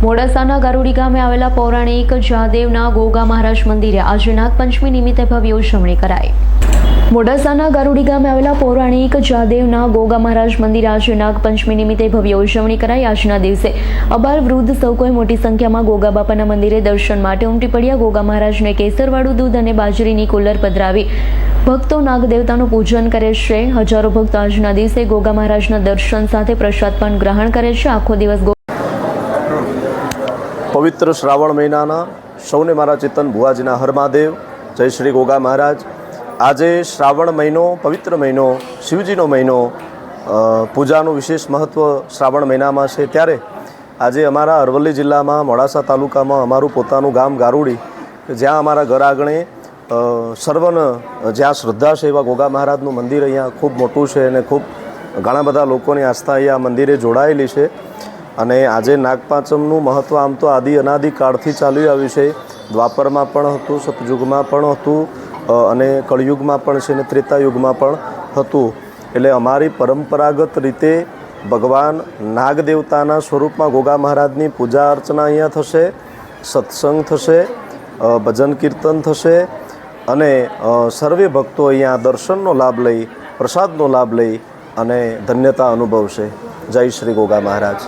મોડાસાના ગારુડી ગામે આવેલા પૌરાણિક જહાદેવના ગોગા મહારાજ મંદિરે આજે નાગપંચમી નિમિત્તે ભવ્ય ઉજવણી કરાઈ. મોડાસાના ગારુડી ગામે આવેલા પૌરાણિક જહાદેવના ગોગા મહારાજ મંદિરે આજે નાગપંચમી નિમિત્તે ભવ્ય ઉજવણી કરાઈ. આજના દિવસે અબાર વૃદ્ધ સૌ કોઈ મોટી સંખ્યામાં ગોગા બાપાના મંદિરે દર્શન માટે ઉમટી પડ્યા. ગોગા મહારાજને કેસરવાળું દૂધ અને બાજરીની કુલર પધરાવી ભક્તો નાગદેવતાનું પૂજન કરે છે. હજારો ભક્તો આજના દિવસે ગોગા મહારાજના દર્શન સાથે પ્રસાદ પણ ગ્રહણ કરે છે. આખો દિવસ પવિત્ર શ્રાવણ મહિનાના સૌને મારા ચેતન ભુવાજીના હર મહાદેવ, જય શ્રી ગોગા મહારાજ. આજે શ્રાવણ મહિનો, પવિત્ર મહિનો, શિવજીનો મહિનો પૂજાનું વિશેષ મહત્ત્વ શ્રાવણ મહિનામાં છે. ત્યારે આજે અમારા અરવલ્લી જિલ્લામાં, મોડાસા તાલુકામાં અમારું પોતાનું ગામ ગારુડી જ્યાં અમારા ઘર આંગણે સર્વન, જ્યાં શ્રદ્ધા છે એવા ગોગા મહારાજનું મંદિર અહીંયા ખૂબ મોટું છે અને ખૂબ ઘણા બધા લોકોની આસ્થા અહીંયા મંદિરે જોડાયેલી છે. અને આજે નાગપાંચમનું મહત્ત્વ આમ તો આદિ અનાદિ કાળથી ચાલી આવ્યું છે. દ્વાપરમાં પણ હતું, સતયુગમાં પણ હતું અને કળિયુગમાં પણ છે અને ત્રેતાયુગમાં પણ હતું. એટલે અમારી પરંપરાગત રીતે ભગવાન નાગદેવતાના સ્વરૂપમાં ગોગા મહારાજની પૂજા અર્ચના અહીંયા થશે, સત્સંગ થશે ભજન કીર્તન થશે અને સર્વે ભક્તો અહીંયા દર્શનનો લાભ લઈ, પ્રસાદનો લાભ લઈ અને ધન્યતા અનુભવશે. જય શ્રી ગોગા મહારાજ.